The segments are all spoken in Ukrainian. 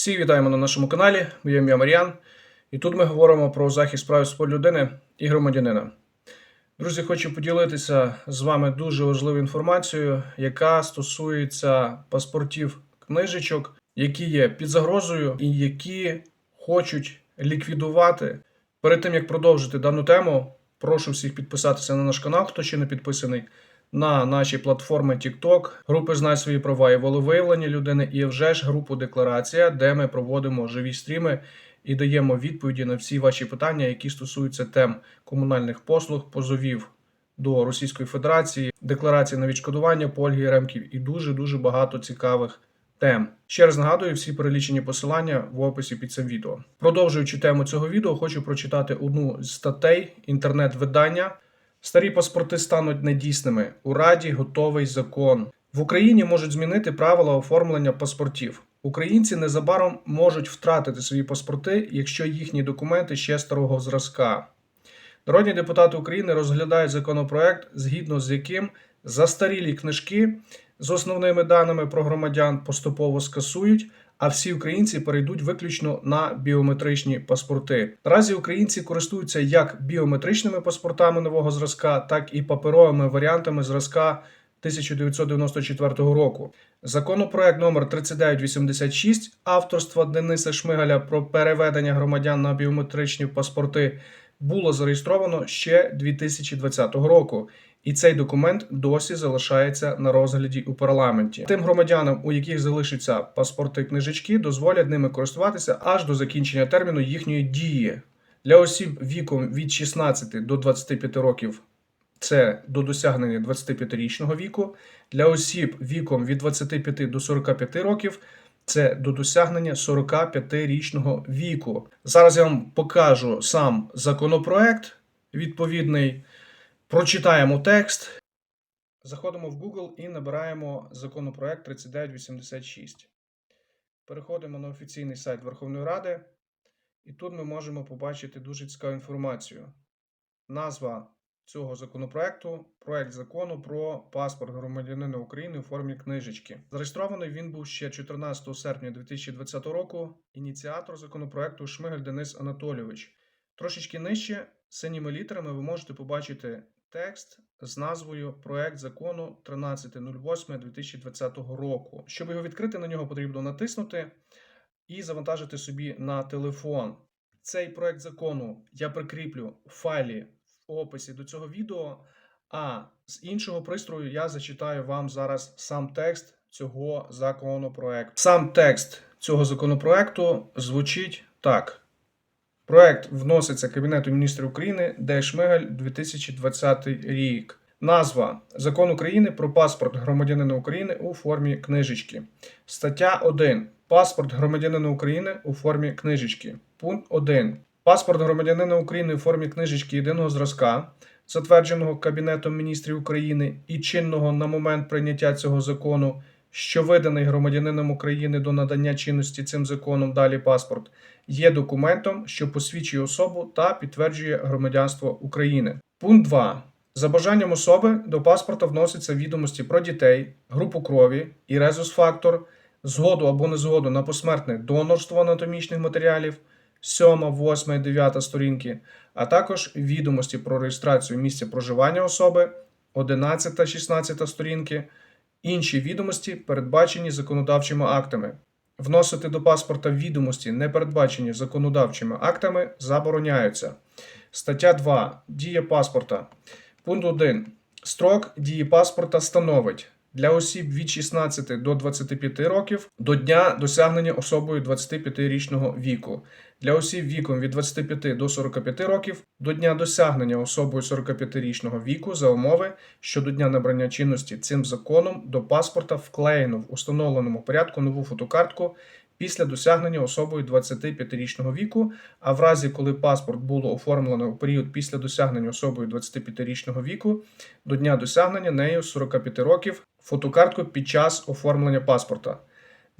Всі вітаємо на нашому каналі. Моє ім'я Мар'ян. І тут ми говоримо про захист прав і людини і громадянина. Друзі, хочу поділитися з вами дуже важливою інформацією, яка стосується паспортів книжечок, які є під загрозою і які хочуть ліквідувати. Перед тим як продовжити дану тему, прошу всіх підписатися на наш канал, хто ще не підписаний. На нашій платформі TikTok, групи Знай свої права і волевиявлення людини, і вже ж групу Декларація, де ми проводимо живі стріми і даємо відповіді на всі ваші питання, які стосуються тем комунальних послуг, позовів до Російської Федерації, декларації на відшкодування по Ольгі Ремків і дуже дуже багато цікавих тем. Ще раз нагадую, всі перелічені посилання в описі під цим відео. Продовжуючи тему цього відео, хочу прочитати одну з статей інтернет-видання. Старі паспорти стануть недійсними. У Раді готовий закон. В Україні можуть змінити правила оформлення паспортів. Українці незабаром можуть втратити свої паспорти, якщо їхні документи ще старого зразка. Народні депутати України розглядають законопроект, згідно з яким застарілі книжки з основними даними про громадян поступово скасують, а всі українці перейдуть виключно на біометричні паспорти. Наразі українці користуються як біометричними паспортами нового зразка, так і паперовими варіантами зразка 1994 року. Законопроект номер 3986 авторства Дениса Шмигаля про переведення громадян на біометричні паспорти було зареєстровано ще 2020 року. І цей документ досі залишається на розгляді у парламенті. Тим громадянам, у яких залишаться паспорти книжечки, дозволять ними користуватися аж до закінчення терміну їхньої дії. Для осіб віком від 16 до 25 років це до досягнення 25-річного віку. Для осіб віком від 25 до 45 років це до досягнення 45-річного віку. Зараз я вам покажу сам законопроект відповідний. Прочитаємо текст. Заходимо в Google і набираємо законопроект 3986. Переходимо на офіційний сайт Верховної Ради. І тут ми можемо побачити дуже цікаву інформацію. Назва цього законопроекту проект закону про паспорт громадянина України у формі книжечки. Зареєстрований він був ще 14 серпня 2020 року. Ініціатор законопроекту Шмигель Денис Анатолійович. Трошечки нижче синіми літерами ви можете побачити текст з назвою Проект закону 13.08.2020 року. Щоб його відкрити, на нього потрібно натиснути і завантажити собі на телефон. Цей проект закону я прикріплю в файлі в описі до цього відео. А з іншого пристрою я зачитаю вам зараз сам текст цього законопроекту. Сам текст цього законопроекту звучить так. Проект вноситься Кабінету міністрів України Д. Шмигаль 2020 рік. Назва Закон України про паспорт громадянина України у формі книжечки. Стаття 1. Паспорт громадянина України у формі книжечки. Пункт 1. Паспорт громадянина України у формі книжечки єдиного зразка, затвердженого Кабінетом міністрів України і чинного на момент прийняття цього закону, що виданий громадянином України до надання чинності цим законом далі паспорт, є документом, що посвідчує особу та підтверджує громадянство України. Пункт 2. За бажанням особи до паспорта вносяться відомості про дітей, групу крові і резус-фактор, згоду або незгоду на посмертне донорство анатомічних матеріалів, 7, 8, 9 сторінки, а також відомості про реєстрацію місця проживання особи, 11, 16 сторінки, інші відомості, передбачені законодавчими актами. Вносити до паспорта відомості, не передбачені законодавчими актами, забороняються. Стаття 2. Дія паспорта. Пункт 1. Строк дії паспорта становить для осіб від 16 до 25 років до дня досягнення особою 25-річного віку. Для осіб віком від 25 до 45 років до дня досягнення особою 45-річного віку за умови, що до дня набрання чинності цим законом до паспорта вклеєно в установленому порядку нову фотокартку після досягнення особою 25-річного віку, а в разі, коли паспорт було оформлено у період після досягнення особою 25-річного віку, до дня досягнення нею 45 років фотокартку під час оформлення паспорта.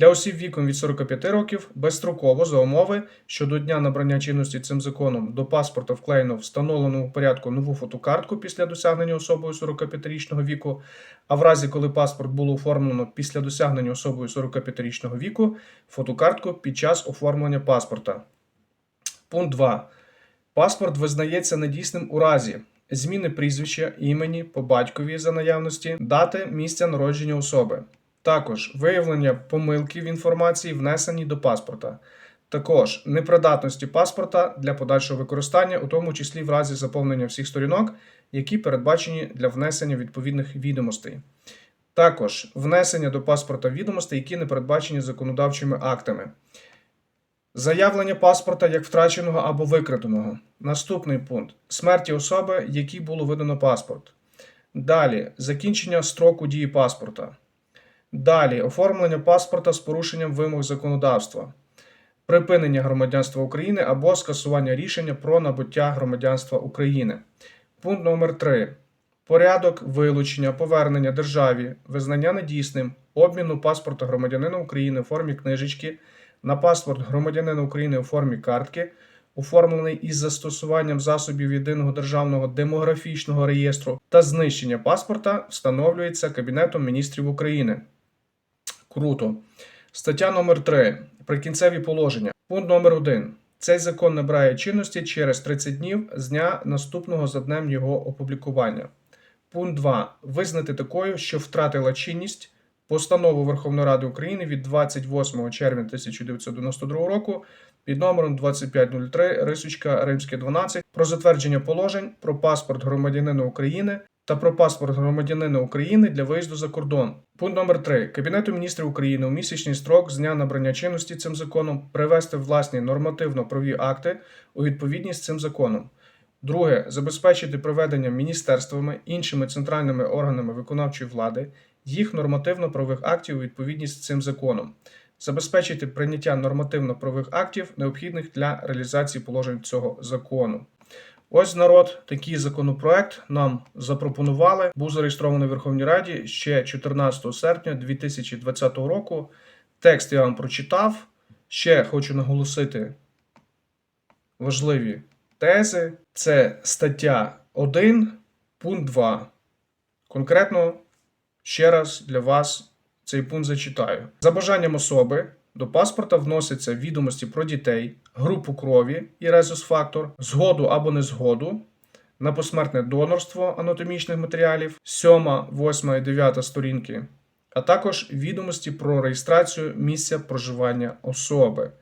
Для осіб віком від 45 років безстроково за умови, що до дня набрання чинності цим законом до паспорта вклеєно встановленому порядку нову фотокартку після досягнення особою 45-річного віку, а в разі, коли паспорт було оформлено після досягнення особою 45-річного віку, фотокартку під час оформлення паспорта. Пункт 2. Паспорт визнається недійсним у разі зміни прізвища, імені по батькові за наявності, дати місця народження особи. Також виявлення помилки в інформації, внесеній до паспорта. Також непридатності паспорта для подальшого використання, у тому числі в разі заповнення всіх сторінок, які передбачені для внесення відповідних відомостей. Також внесення до паспорта відомостей, які не передбачені законодавчими актами. Заявлення паспорта як втраченого або викраденого. Наступний пункт смерті особи, якій було видано паспорт. Далі закінчення строку дії паспорта. Далі оформлення паспорта з порушенням вимог законодавства, припинення громадянства України або скасування рішення про набуття громадянства України. Пункт номер 3. Порядок вилучення, повернення державі, визнання недійсним, обміну паспорта громадянина України у формі книжечки на паспорт громадянина України у формі картки, оформлений із застосуванням засобів єдиного державного демографічного реєстру та знищення паспорта встановлюється Кабінетом міністрів України. Круто. Стаття номер 3. Прикінцеві положення. Пункт номер 1. Цей закон набирає чинності через 30 днів з дня наступного за днем його опублікування. Пункт 2. Визнати такою, що втратила чинність постанову Верховної Ради України від 28 червня 1992 року під номером 2503 Рисучка Римське 12 про затвердження положень про паспорт громадянина України та про паспорт громадянина України для виїзду за кордон. Пункт номер 3. Кабінету міністрів України у місячний строк з дня набрання чинності цим законом привести власні нормативно-праві акти у відповідність цим законом. Друге, забезпечити проведення міністерствами, іншими центральними органами виконавчої влади їх нормативно-правових актів у відповідність цим законом, забезпечити прийняття нормативно-правових актів, необхідних для реалізації положень цього закону. Ось народ, такий законопроект нам запропонували. Був зареєстрований в Верховній Раді ще 14 серпня 2020 року. Текст я вам прочитав. Ще хочу наголосити важливі тези. Це стаття 1, пункт 2. Конкретно ще раз для вас цей пункт зачитаю. За бажанням особи до паспорта вносяться відомості про дітей, групу крові і резус-фактор, згоду або незгоду на посмертне донорство анатомічних матеріалів, 7, 8 і 9 сторінки, а також відомості про реєстрацію місця проживання особи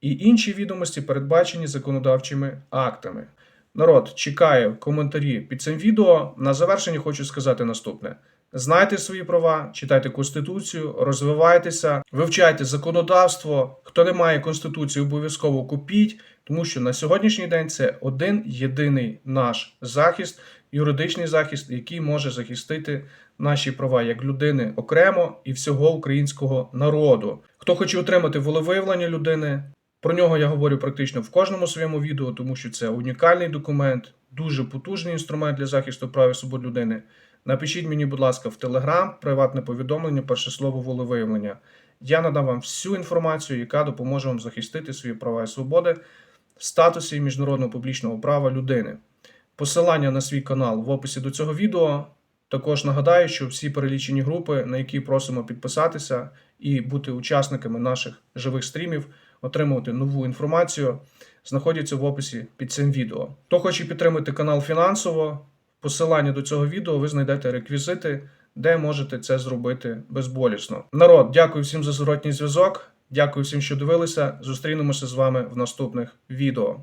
і інші відомості, передбачені законодавчими актами. Народ, чекаю коментарі під цим відео. На завершення хочу сказати наступне: знайте свої права, читайте конституцію, розвивайтеся, вивчайте законодавство. Хто не має конституції, обов'язково купіть, тому що на сьогоднішній день це один єдиний наш захист, юридичний захист, який може захистити наші права як людини окремо і всього українського народу. Хто хоче отримати волевиявлення людини, про нього я говорю практично в кожному своєму відео, тому що це унікальний документ, дуже потужний інструмент для захисту прав і свобод людини. Напишіть мені, будь ласка, в Телеграм, приватне повідомлення, перше слово волевиявлення. Я надам вам всю інформацію, яка допоможе вам захистити свої права і свободи в статусі міжнародного публічного права людини. Посилання на свій канал в описі до цього відео. Також нагадаю, що всі перелічені групи, на які просимо підписатися і бути учасниками наших живих стрімів, отримувати нову інформацію, знаходяться в описі під цим відео. Хто хоче підтримати канал фінансово, посиланні до цього відео ви знайдете реквізити, де можете це зробити безболісно. Народ, дякую всім за зворотній зв'язок. Дякую всім, що дивилися. Зустрінемося з вами в наступних відео.